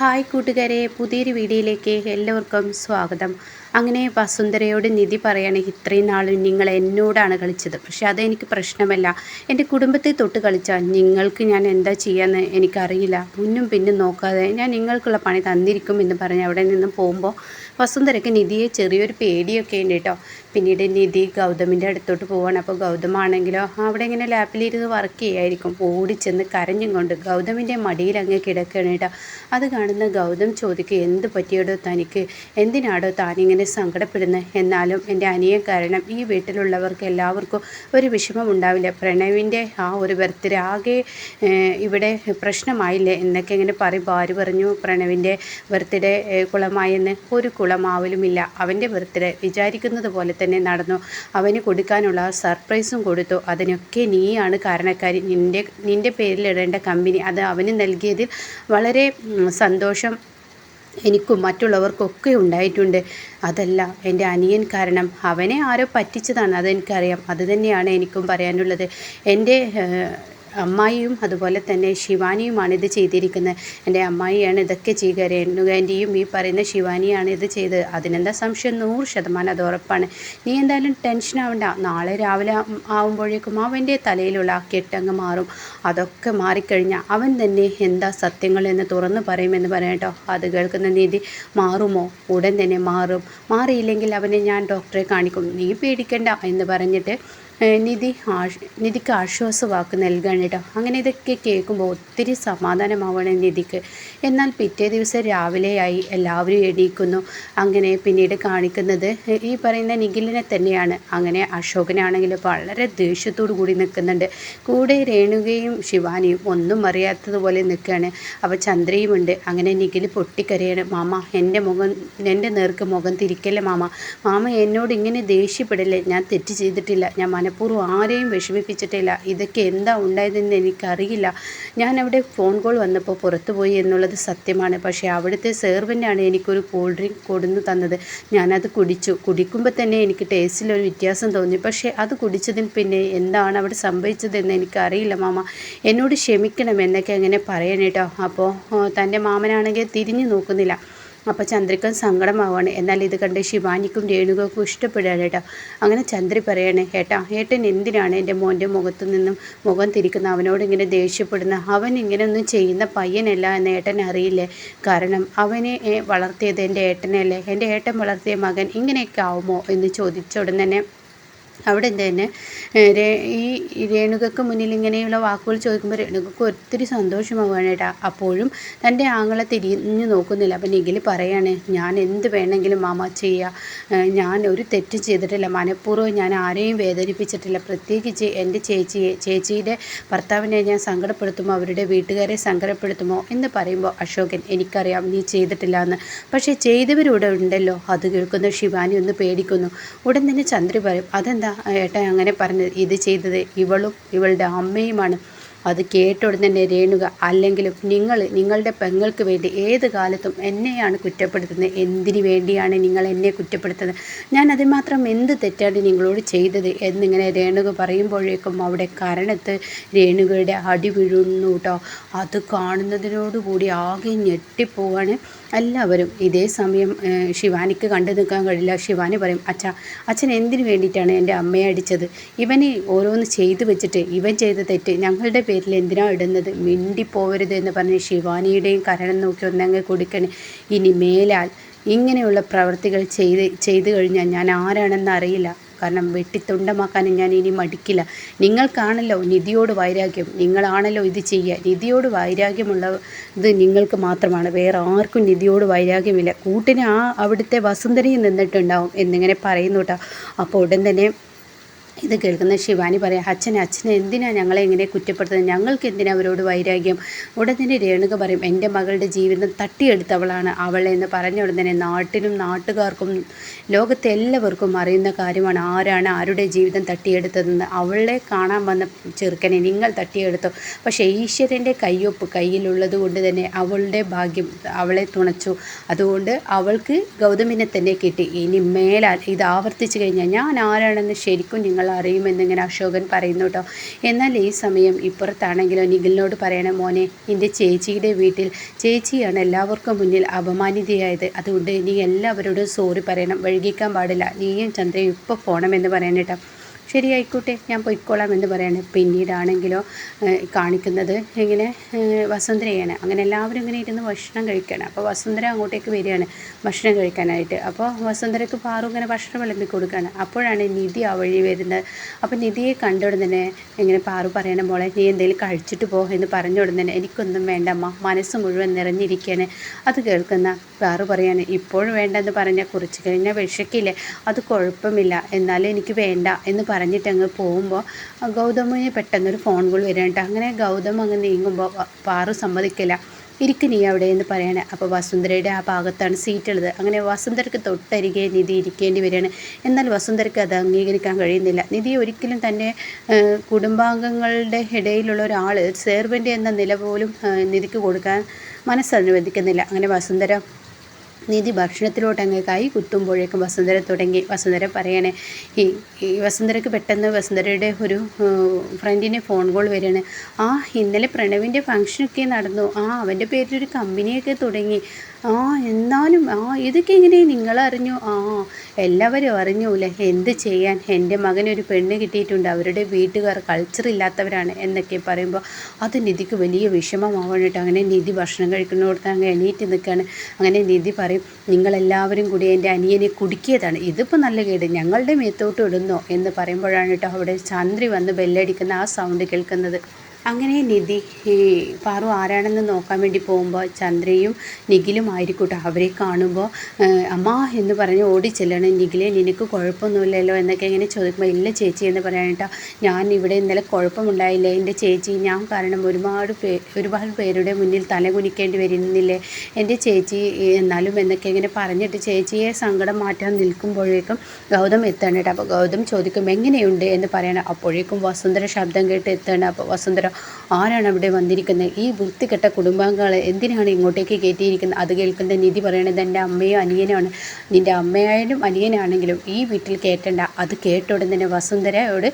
Hi കൂട്ടുകാരെ പുതിയൊരു വീഡിയോയിലേക്ക് എല്ലാവർക്കും സ്വാഗതം. അങ്ങനെ വസുന്ധരയോട് നിധി പറയാണ് ഇത്രയും നാൾ നിങ്ങൾ എന്നോടാണ് കളിച്ചത്. പക്ഷെ അതെനിക്ക് പ്രശ്നമല്ല. എന്റെ കുടുംബത്തെ തൊട്ട് കളിച്ചാൽ നിങ്ങൾക്ക് ഞാൻ എന്താ ചെയ്യാന്ന് എനിക്കറിയില്ല. മുന്നും പിന്നും നോക്കാതെ ഞാൻ നിങ്ങൾക്കുള്ള പണി തന്നിരിക്കും എന്ന് പറഞ്ഞ് അവിടെ നിന്ന് പോകുമ്പോൾ വസുന്ധരയ്ക്ക് നിധിയെ ചെറിയൊരു പേടിയൊക്കെ ഉണ്ട് കേട്ടോ. പിന്നീട് നിധി ഗൗതമിന്റെ അടുത്തോട്ട് പോവാണ്. അപ്പോൾ ഗൗതമാണെങ്കിലോ അവിടെ ഇങ്ങനെ ലാപ്പിലിരുന്ന് വർക്ക് ചെയ്യായിരിക്കും. ഓടിച്ചെന്ന് കരഞ്ഞും കൊണ്ട് ഗൗതമിന്റെ മടിയിൽ അങ്ങ് കിടക്കുകയാണ് കേട്ടോ. അത് കാണുന്ന ഗൗതം ചോദിക്കുക എന്ത് പറ്റിയടോ തനിക്ക്? എന്തിനാടോ താനിങ്ങനെ സങ്കടപ്പെടുന്നത് എന്നാലും എന്റെ അനിയൻ കാരണം ഈ വീട്ടിലുള്ളവർക്ക് എല്ലാവർക്കും ഒരു വിഷമം ഉണ്ടാവില്ല. പ്രണവിന്റെ ആ ഒരു ബർത്ത്ഡേ ആകെ ഇവിടെ പ്രശ്നമായില്ലേ? എന്നൊക്കെ ഇങ്ങനെ പറയും. ഭാര്യ പറഞ്ഞു? പ്രണവിന്റെ ബർത്ത്ഡേ കുളമായെന്ന് ഒരു കുളമാവലുമില്ല അവന്റെ ബർത്ത്ഡേ വിചാരിക്കുന്നത് പോലെ തന്നെ നടന്നു. അവന് കൊടുക്കാനുള്ള സർപ്രൈസും കൊടുത്തു. അതിനൊക്കെ നീയാണ് കാരണക്കാരി. നിന്റെ നിന്റെ പേരിലിടേണ്ട കമ്പനി അത് അവന് നൽകിയതിൽ വളരെ സന്തോഷം എനിക്കും മറ്റുള്ളവർക്കൊക്കെ ഉണ്ടായിട്ടുണ്ട്. അതല്ല എന്റെ അനിയൻ കാരണം. അവനെ ആരോ പറ്റിച്ചതാണ് അതെനിക്കറിയാം. അത് തന്നെയാണ് എനിക്കും പറയാനുള്ളത്. എന്റെ അമ്മായിയും അതുപോലെ തന്നെ ശിവാനിയുമാണ് ഇത് ചെയ്തിരിക്കുന്നത്. എന്റെ അമ്മായിയാണ് ഇതൊക്കെ ചെയ്യുക രേണുകാന്റെയും ഈ പറയുന്ന ശിവാനിയാണ് ഇത് ചെയ്തത് അതിനെന്താ സംശയം? നൂറ് ശതമാനം അത് ഉറപ്പാണ്. നീ എന്തായാലും ടെൻഷൻ ആവണ്ട. നാളെ രാവിലെ ആവും- ആവുമ്പോഴേക്കും അവന്റെ തലയിലുള്ള ആ കെട്ടങ്ങ് മാറും. അതൊക്കെ മാറിക്കഴിഞ്ഞാൽ അവൻ തന്നെ എന്താ സത്യങ്ങൾ എന്ന് തുറന്നു പറയുമെന്ന് പറയട്ടോ അത് കേൾക്കുന്ന നീതി മാറുമോ? ഉടൻ തന്നെ മാറും. മാറിയില്ലെങ്കിൽ അവനെ ഞാൻ ഡോക്ടറെ കാണിക്കും. നീ പേടിക്കണ്ട എന്ന് പറഞ്ഞിട്ട് നിധി ആശ് നിധിക്ക് ആശ്വാസവാക്ക് നൽകുകയാണ് കേട്ടോ അങ്ങനെ ഇതൊക്കെ കേൾക്കുമ്പോൾ ഒത്തിരി സമാധാനമാവണം നിധിക്ക്. എന്നാൽ പിറ്റേ ദിവസം രാവിലെയായി എല്ലാവരും എണീക്കുന്നു. അങ്ങനെ പിന്നീട് കാണിക്കുന്നത് ഈ പറയുന്ന നിഖിലിനെ തന്നെയാണ്. അങ്ങനെ അശോകനാണെങ്കിൽ വളരെ ദേഷ്യത്തോടു കൂടി നിൽക്കുന്നുണ്ട്. കൂടെ രേണുകയും ശിവാനിയും ഒന്നും അറിയാത്തതുപോലെ നിൽക്കുകയാണ്. അപ്പോൾ ചന്ദ്രയുമുണ്ട്. അങ്ങനെ നിഖിൽ പൊട്ടിക്കരയാണ്. മാമ എന്റെ മുഖം എന്റെ നേർക്ക് മുഖം തിരിക്കല്ലേ മാമ? മാമ എന്നോട് ഇങ്ങനെ ദേഷ്യപ്പെടല്ലേ? ഞാൻ തെറ്റ് ചെയ്തിട്ടില്ല. ഞാൻ മനഃപൂർവം ആരെയും വിഷമിപ്പിച്ചിട്ടില്ല. ഇതൊക്കെ എന്താ ഉണ്ടായതെന്ന് എനിക്കറിയില്ല. ഞാൻ അവിടെ ഫോൺ കോൾ വന്നപ്പോൾ പുറത്തുപോയി എന്നുള്ളത് സത്യമാണ്. പക്ഷേ അവിടുത്തെ സെർവന്റാണ് എനിക്കൊരു കൂൾ ഡ്രിങ്ക് കൊടുന്നു തന്നത്. ഞാനത് കുടിച്ചു. കുടിക്കുമ്പോൾ തന്നെ എനിക്ക് ടേസ്റ്റിലൊരു വ്യത്യാസം തോന്നി. പക്ഷേ അത് കുടിച്ചതിന് പിന്നെ എന്താണ് അവിടെ സംഭവിച്ചതെന്ന് എനിക്കറിയില്ല മാമ. എന്നോട് ക്ഷമിക്കണം എന്നൊക്കെ അങ്ങനെ പറയണേട്ടോ. അപ്പോൾ തന്റെ മാമനാണെങ്കിൽ തിരിഞ്ഞു നോക്കുന്നില്ല. അപ്പോൾ ചന്ദ്രിക്കും സങ്കടമാവാണ്. എന്നാൽ ഇത് കണ്ട് ശിവാനിക്കും രേണുകൾക്കും ഇഷ്ടപ്പെടുകയാണ് കേട്ടോ അങ്ങനെ ചന്ദ്രി പറയണേ ഏട്ടാ ഏട്ടൻ എന്തിനാണ് എന്റെ മോന്റെ മുഖത്തു നിന്നും മുഖം തിരിക്കുന്ന? അവനോട് ഇങ്ങനെ ദേഷ്യപ്പെടുന്ന? അവൻ ഇങ്ങനെയൊന്നും ചെയ്യുന്ന പയ്യനല്ല എന്ന് ഏട്ടൻ അറിയില്ലേ? കാരണം അവനെ വളർത്തിയത് എന്റെ ഏട്ടനല്ലേ? എന്റെ ഏട്ടൻ വളർത്തിയ മകൻ ഇങ്ങനെയൊക്കെ ആവുമോ? എന്ന് ചോദിച്ച ഉടൻ തന്നെ അവിടെ തന്നെ ഈ രേണുകക്ക് മുന്നിൽ ഇങ്ങനെയുള്ള വാക്കുകൾ ചോദിക്കുമ്പോൾ രേണുകക്ക് ഒത്തിരി സന്തോഷമാവുകയാണ് കേട്ടോ. അപ്പോഴും തന്റെ ആങ്ങളെ തിരിഞ്ഞു നോക്കുന്നില്ല. അപ്പം നിഖിൽ പറയാണ് ഞാൻ എന്ത് വേണമെങ്കിലും മാമ ചെയ്യുക ഞാൻ ഒരു തെറ്റും ചെയ്തിട്ടില്ല. മനഃപൂർവം ഞാൻ ആരെയും വേദനിപ്പിച്ചിട്ടില്ല. പ്രത്യേകിച്ച് എന്റെ ചേച്ചിയെ ചേച്ചിയുടെ ഭർത്താവിനെ ഞാൻ സങ്കടപ്പെടുത്തുമോ? അവരുടെ വീട്ടുകാരെ സങ്കടപ്പെടുത്തുമോ? എന്ന് പറയുമ്പോൾ അശോകൻ എനിക്കറിയാം നീ ചെയ്തിട്ടില്ല എന്ന്. പക്ഷേ ചെയ്തവരിവിടെ ഉണ്ടല്ലോ. അത് കേൾക്കുന്ന. ശിവാനി ഒന്ന് പേടിക്കുന്നു. ഉടൻ തന്നെ ചന്ദ്രി പറയും അതെന്താ? ഏട്ടാ അങ്ങനെ പറഞ്ഞത് ഇത് ചെയ്തത് ഇവളും ഇവളുടെ അമ്മയുമാണ്. അത് കേട്ട തന്നെ രേണുക അല്ലെങ്കിലും നിങ്ങൾ നിങ്ങളുടെ പെങ്ങൾക്ക് വേണ്ടി ഏത് കാലത്തും എന്നെയാണ് കുറ്റപ്പെടുത്തുന്നത്? എന്തിനു വേണ്ടിയാണ് നിങ്ങൾ എന്നെ കുറ്റപ്പെടുത്തുന്നത്? ഞാൻ അതിമാത്രം എന്ത് തെറ്റാണ് നിങ്ങളോട് ചെയ്തത്? എന്നിങ്ങനെ രേണുക പറയുമ്പോഴേക്കും അവിടെ കരണത്ത് രേണുകയുടെ അടി വീഴുന്നു കേട്ടോ അത് കാണുന്നതിനോടുകൂടി ആകെ ഞെട്ടിപ്പോവാണ്. എല്ലാവരും ഇതേ സമയം ശിവാനിക്ക് കണ്ടു നിൽക്കാൻ കഴിയില്ല. ശിവാനി പറയും അച്ഛ അച്ഛൻ എന്തിനു വേണ്ടിയിട്ടാണ് എന്റെ അമ്മയെ അടിച്ചത്? ഇവനെ ഓരോന്ന് ചെയ്തു വെച്ചിട്ട് ഇവൻ ചെയ്ത തെറ്റ് ഞങ്ങളുടെ പേരിൽ എന്തിനാണ് ഇടുന്നത്? മിണ്ടിപ്പോവരുത് എന്ന് പറഞ്ഞ് ശിവാനിയുടെയും കരണം നോക്കി ഒന്നങ്ങ് കൊടുക്കണേ. ഇനി മേലാൽ ഇങ്ങനെയുള്ള പ്രവൃത്തികൾ ചെയ്ത് ചെയ്തു കഴിഞ്ഞാൽ ഞാൻ ആരാണെന്ന് അറിയില്ല. കാരണം വെട്ടിത്തുണ്ടമാക്കാനും ഞാൻ ഇനി മടിക്കില്ല. നിങ്ങൾക്കാണല്ലോ നിധിയോട് വൈരാഗ്യം. നിങ്ങളാണല്ലോ ഇത് ചെയ്യുക. നിധിയോട് വൈരാഗ്യമുള്ള ഇത് നിങ്ങൾക്ക് മാത്രമാണ്. വേറെ ആർക്കും നിധിയോട് വൈരാഗ്യമില്ല. കൂട്ടിന് ആ അവിടുത്തെ വസുന്ധരയും നിന്നിട്ടുണ്ടാവും എന്നിങ്ങനെ പറയുന്നു കേട്ടോ. അപ്പോൾ ഉടൻ തന്നെ ഇത് കേൾക്കുന്ന ശിവാനി പറയാം അച്ഛൻ അച്ഛനെ എന്തിനാണ് ഞങ്ങളെ ഇങ്ങനെ കുറ്റപ്പെടുത്തുന്നത്? ഞങ്ങൾക്ക് എന്തിനാണ് അവരോട് വൈരാഗ്യം? ഉടൻ തന്നെ രേണുക പറയും എന്റെ മകളുടെ ജീവിതം തട്ടിയെടുത്തവളാണ് അവളെ എന്ന് പറഞ്ഞ ഉടൻ തന്നെ നാട്ടിലും നാട്ടുകാർക്കും ലോകത്തെ എല്ലാവർക്കും അറിയുന്ന കാര്യമാണ് ആരാണ് ആരുടെ ജീവിതം തട്ടിയെടുത്തതെന്ന്. അവളെ കാണാൻ വന്ന ചെറുക്കനെ നിങ്ങൾ തട്ടിയെടുത്തു? പക്ഷേ ഈശ്വരന്റെ കയ്യൊപ്പ് കയ്യിലുള്ളത് കൊണ്ട് തന്നെ അവളുടെ ഭാഗ്യം അവളെ തുണച്ചു. അതുകൊണ്ട് അവൾക്ക് ഗൗതമിനെ തന്നെ കിട്ടി. ഇനി മേലാൽ ഇത് ആവർത്തിച്ചു കഴിഞ്ഞാൽ ഞാൻ ആരാണെന്ന് ശരിക്കും നിങ്ങൾ അറിയുമെന്നിങ്ങനെ അശോകൻ പറയുന്നു കേട്ടോ എന്നാൽ ഈ സമയം ഇപ്പുറത്താണെങ്കിലോ നിഖിലിനോട് പറയണേ മോനെ നിന്റെ ചേച്ചിയുടെ വീട്ടിൽ ചേച്ചിയാണ് എല്ലാവർക്കും മുന്നിൽ അപമാനിതയായത്. അതുകൊണ്ട് നീ എല്ലാവരോടും സോറി പറയണം. വഴുകിക്കാൻ പാടില്ല. നീയും ചന്ദ്രയും ഇപ്പോൾ പോകണമെന്ന് പറയാനേട്ടോ ശരി ആയിക്കോട്ടെ ഞാൻ പൊയ്ക്കോളാം എന്ന് പറയാണ്. പിന്നീടാണെങ്കിലോ കാണിക്കുന്നത് ഇങ്ങനെ വസുന്ധരയാണ്. അങ്ങനെ എല്ലാവരും ഇങ്ങനെ ഇരുന്ന് ഭക്ഷണം കഴിക്കുകയാണ് അപ്പോൾ വസുന്ധര അങ്ങോട്ടേക്ക് വരികയാണ് ഭക്ഷണം കഴിക്കാനായിട്ട്. അപ്പോൾ വസുന്ധരക്ക് പാറു ഇങ്ങനെ ഭക്ഷണം വിളമ്പി കൊടുക്കുകയാണ് അപ്പോഴാണ് നിധി ആ വഴി വരുന്നത്. അപ്പോൾ നിധിയെ കണ്ട ഉടനെ ഇങ്ങനെ പാറു പറയണ മോളെ നീ എന്തെങ്കിലും കഴിച്ചിട്ട് പോ എന്ന് പറഞ്ഞ ഉടനെ എനിക്കൊന്നും വേണ്ട മനസ്സ് മുഴുവൻ നിറഞ്ഞിരിക്കുകയാണ് അത് കേൾക്കുന്ന പാറു പറയാണ് ഇപ്പോഴും വേണ്ടെന്ന് പറഞ്ഞാൽ കുറച്ച് കഴിഞ്ഞാൽ വിഷക്കില്ലേ അത് കുഴപ്പമില്ല. എന്നാലും എനിക്ക് വേണ്ട എന്ന് പറഞ്ഞിട്ട് അങ്ങ് പോകുമ്പോൾ ഗൗതമിന് പെട്ടെന്നൊരു ഫോൺ കോൾ വരികയാണ് അങ്ങനെ ഗൗതം അങ്ങ് നീങ്ങുമ്പോൾ പാറു സമ്മതിക്കില്ല. ഇരിക്ക് നീ അവിടെ എന്ന് പറയണേ. അപ്പോൾ വസുന്ധരയുടെ ആ ഭാഗത്താണ് സീറ്റ് ഉള്ളത്. അങ്ങനെ വസുന്ധരക്ക് തൊട്ടരികെ നിധി ഇരിക്കേണ്ടി വരികയാണ്. എന്നാൽ വസുന്ധരക്ക് അത് അംഗീകരിക്കാൻ കഴിയുന്നില്ല. നിധി ഒരിക്കലും തന്നെ കുടുംബാംഗങ്ങളുടെ ഇടയിലുള്ള ഒരാൾ സെർവന്റ് എന്ന നില പോലും നിധിക്ക് കൊടുക്കാൻ മനസ്സനുവദിക്കുന്നില്ല അങ്ങനെ വസുന്ധര നിധി ഭക്ഷണത്തിലോട്ട് അങ്ങ് കുത്തുമ്പോഴേക്കും വസുന്ധര തുടങ്ങി വസുന്ധര പറയണേ ഈ ഈ വസുന്ധരക്ക് പെട്ടെന്ന് വസുന്ധരയുടെ ഒരു ഫ്രണ്ടിന്റെ ഫോൺ കോൾ വരികയാണ്. ആ ഇന്നലെ പ്രണവിന്റെ ഫംഗ്ഷനൊക്കെ നടന്നു. ആ അവന്റെ പേരിലൊരു കമ്പനിയൊക്കെ തുടങ്ങി. ആ എന്നാലും ആ ഇതൊക്കെ എങ്ങനെ നിങ്ങൾ അറിഞ്ഞു ആ എല്ലാവരും അറിഞ്ഞൂല്ലേ? എന്ത് ചെയ്യാൻ? എന്റെ മകനൊരു പെണ്ണ് കിട്ടിയിട്ടുണ്ട്. അവരുടെ വീട്ടുകാർ കൾച്ചർ ഇല്ലാത്തവരാണ് എന്നൊക്കെ പറയുമ്പോൾ അത് നിധിക്ക് വലിയ വിഷമമാവണം കേട്ടോ. അങ്ങനെ നിധി ഭക്ഷണം കഴിക്കുന്നിടത്ത് അങ്ങ് എണീറ്റ് നിൽക്കുകയാണ്. അങ്ങനെ നിധി പറയും നിങ്ങളെല്ലാവരും കൂടി എന്റെ അനിയനെ കുടുക്കിയതാണ്. ഇതിപ്പോൾ നല്ല കേട്. ഞങ്ങളുടെ മേത്തോട്ട് ഇടുന്നോ എന്ന് പറയുമ്പോഴാണ് കേട്ടോ അവിടെ ചന്ദ്രി വന്ന് ബെല്ലടിക്കുന്ന ആ സൗണ്ട് കേൾക്കുന്നത്. അങ്ങനെ നിധി പാറു ആരാണെന്ന് നോക്കാൻ വേണ്ടി പോകുമ്പോൾ ചന്ദ്രയും നിഖിലും ആയിരിക്കട്ടെ. അവരെ കാണുമ്പോൾ അമ്മ എന്ന് പറഞ്ഞ് ഓടി ചെല്ലണം. നിഖിലെ നിനക്ക് കുഴപ്പമൊന്നുമില്ലല്ലോ എന്നൊക്കെ ഇങ്ങനെ ചോദിക്കുമ്പോൾ ഇല്ല ചേച്ചി എന്ന് പറയാനിട്ടോ ഞാൻ ഇവിടെ ഇന്നലെ കുഴപ്പമുണ്ടായില്ല. എന്റെ ചേച്ചി ഞാൻ കാരണം ഒരുപാട് പേ ഒരുപാട് പേരുടെ മുന്നിൽ തലകുനിക്കേണ്ടി വരുന്നില്ലേ? എന്റെ ചേച്ചി എന്നാലും എന്നൊക്കെ ഇങ്ങനെ പറഞ്ഞിട്ട് ചേച്ചിയെ സങ്കടം മാറ്റാൻ നിൽക്കുമ്പോഴേക്കും ഗൗതം എത്തണം കേട്ടോ. അപ്പോൾ ഗൗതം ചോദിക്കും എങ്ങനെയുണ്ട്? എന്ന് പറയണം. അപ്പോഴേക്കും വസുന്ധര ശബ്ദം കേട്ട് എത്തണം. അപ്പോൾ വസുന്ധര ആരാണ് അവിടെ വന്നിരിക്കുന്നത്? ഈ വൃത്തികെട്ട കുടുംബാംഗങ്ങളെ എന്തിനാണ് ഇങ്ങോട്ടേക്ക് കയറ്റിയിരിക്കുന്നത്? അത് കേൾക്കുന്ന നിധി പറയണത് എന്റെ അമ്മയോ അനിയനാണ് നിന്റെ അമ്മയായാലും അനിയനാണെങ്കിലും ഈ വീട്ടിൽ കയറ്റണ്ട. അത് കേട്ട ഉടൻ തന്നെ വസുന്ധരയോട്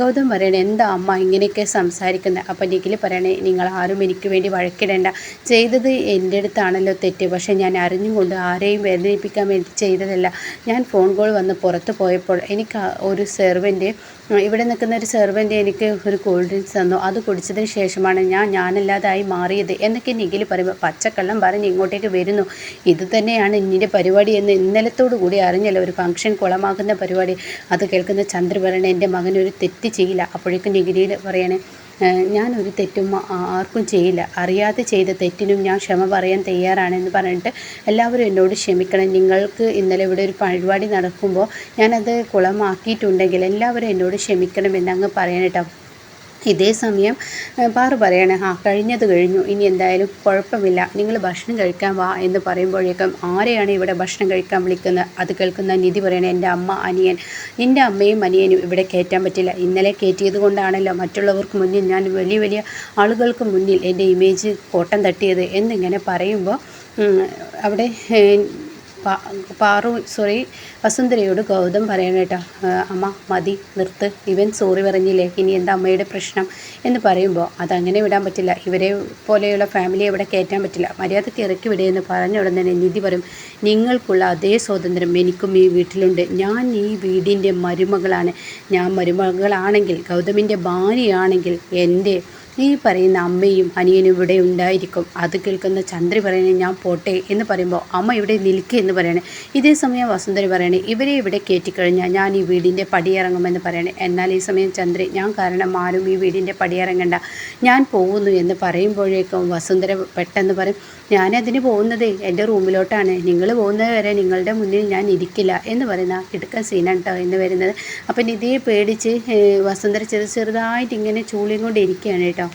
ഗൗതം പറയണേ എന്താ അമ്മ ഇങ്ങനെയൊക്കെ സംസാരിക്കുന്നത് അപ്പം നിഖിൽ പറയണേ നിങ്ങൾ ആരും എനിക്ക് വേണ്ടി വഴക്കിടേണ്ട. ചെയ്തത് എന്റെ അടുത്താണല്ലോ തെറ്റ്. പക്ഷേ ഞാൻ അറിഞ്ഞുകൊണ്ട് ആരെയും വേദനിപ്പിക്കാൻ വേണ്ടി ചെയ്തതല്ല. ഞാൻ ഫോൺ കോൾ വന്ന് പുറത്ത് പോയപ്പോൾ എനിക്ക് ഒരു സെർവന്റ് ഇവിടെ നിൽക്കുന്ന ഒരു സെർവന്റ് എനിക്ക് ഒരു കൂൾ ഡ്രിങ്ക്സ് തന്നു. അത് കുടിച്ചതിന് ശേഷമാണ് ഞാൻ ഞാനല്ലാതായി മാറിയത്. എന്നൊക്കെ നിഖിൽ പറയുമ്പോൾ പച്ചക്കള്ളം പറഞ്ഞ് ഇങ്ങോട്ടേക്ക് വരുന്നു. ഇത് തന്നെയാണ് ഇന്നിന്റെ പരിപാടി എന്ന് ഇന്നലത്തോടു കൂടി അറിഞ്ഞല്ലോ. ഒരു ഫംഗ്ഷൻ കുളമാക്കുന്ന പരിപാടി. അത് കേൾക്കുന്ന ചന്ദ്ര പറയണ എന്റെ മകനൊരു തെറ്റ് ചെയ്യില്ല. അപ്പോഴേക്കും നിഖിലിയിൽ പറയണേ ഞാനൊരു തെറ്റും ആർക്കും ചെയ്യില്ല. അറിയാതെ ചെയ്ത തെറ്റിനും ഞാൻ ക്ഷമ പറയാൻ തയ്യാറാണെന്ന് പറഞ്ഞിട്ട് എല്ലാവരും എന്നോട് ക്ഷമിക്കണം. നിങ്ങൾക്ക് ഇന്നലെ ഇവിടെ ഒരു പരിപാടി നടക്കുമ്പോൾ ഞാനത് കുളമാക്കിയിട്ടുണ്ടെങ്കിൽ എല്ലാവരും എന്നോട് ക്ഷമിക്കണമെന്ന് അങ്ങ് പറയണം ഇതേ സമയം പാറു പറയാണ് ആ കഴിഞ്ഞത് കഴിഞ്ഞു. ഇനി എന്തായാലും കുഴപ്പമില്ല. നിങ്ങൾ ഭക്ഷണം കഴിക്കാൻ വാ എന്ന് പറയുമ്പോഴേക്കും ആരെയാണ് ഇവിടെ ഭക്ഷണം കഴിക്കാൻ വിളിക്കുന്നത്? അത് കേൾക്കുന്ന നിധി പറയണേ എന്റെ അമ്മ അനിയൻ. നിന്റെ അമ്മയും അനിയനും ഇവിടെ കയറ്റാൻ പറ്റില്ല. ഇന്നലെ കയറ്റിയത് കൊണ്ടാണല്ലോ മറ്റുള്ളവർക്ക് മുന്നിൽ ഞാൻ വലിയ വലിയ ആളുകൾക്ക് മുന്നിൽ എന്റെ ഇമേജ് കോട്ടം തട്ടിയത് എന്നിങ്ങനെ പറയുമ്പോൾ അവിടെ പാറു സോറി വസുന്ധരയോട് ഗൗതം പറയണം കേട്ടോ. അമ്മ മതി നിർത്ത്. ഇവൻ സോറി പറഞ്ഞില്ലേ? ഇനി എന്താ അമ്മയുടെ പ്രശ്നം? എന്ന് പറയുമ്പോൾ അതങ്ങനെ വിടാൻ പറ്റില്ല. ഇവരെ പോലെയുള്ള ഫാമിലിയെ ഇവിടെ കയറ്റാൻ പറ്റില്ല. മര്യാദയ്ക്ക് ഇറക്കി വിടുകയെന്ന് പറഞ്ഞ ഉടൻ തന്നെ നിധി പറയും നിങ്ങൾക്കുള്ള അതേ സ്വാതന്ത്ര്യം എനിക്കും ഈ വീട്ടിലുണ്ട്. ഞാൻ ഈ വീടിന്റെ മരുമകളാണ്. ഞാൻ മരുമകളാണെങ്കിൽ ഗൗതമിന്റെ ഭാര്യയാണെങ്കിൽ എന്റെ ഈ പറയുന്ന അമ്മയും അനിയനും ഇവിടെ ഉണ്ടായിരിക്കും. അത് കേൾക്കുന്ന ചന്ദ്രി പറയണേ ഞാൻ പോട്ടെ എന്ന് പറയുമ്പോൾ അമ്മ ഇവിടെ നിൽക്കുക എന്ന് പറയണേ. ഇതേ സമയം വസുന്ധരി പറയണേ ഇവരെ ഇവിടെ കയറ്റിക്കഴിഞ്ഞാൽ ഞാൻ ഈ വീടിന്റെ പടിയിറങ്ങുമെന്ന് പറയണേ. എന്നാൽ ഈ സമയം ചന്ദ്രി ഞാൻ കാരണം ആരും ഈ വീടിന്റെ പടിയിറങ്ങണ്ട. ഞാൻ പോകുന്നു എന്ന് പറയുമ്പോഴേക്കും വസുന്ധര പെട്ടെന്ന് പറയും ഞാനതിന് പോകുന്നത് എന്റെ റൂമിലോട്ടാണ്. നിങ്ങൾ പോകുന്നത് വരെ നിങ്ങളുടെ മുന്നിൽ ഞാൻ ഇരിക്കില്ല എന്ന് പറയുന്ന കിടക്കൻ സീനാണ് കേട്ടോ എന്ന് വരുന്നത്. അപ്പം നിധിയെ പേടിച്ച് വസുന്ധര ചെറു ചെറുതായിട്ട് ഇങ്ങനെ ചൂളിയും കൊണ്ട് ഇരിക്കുകയാണ് കേട്ടോ.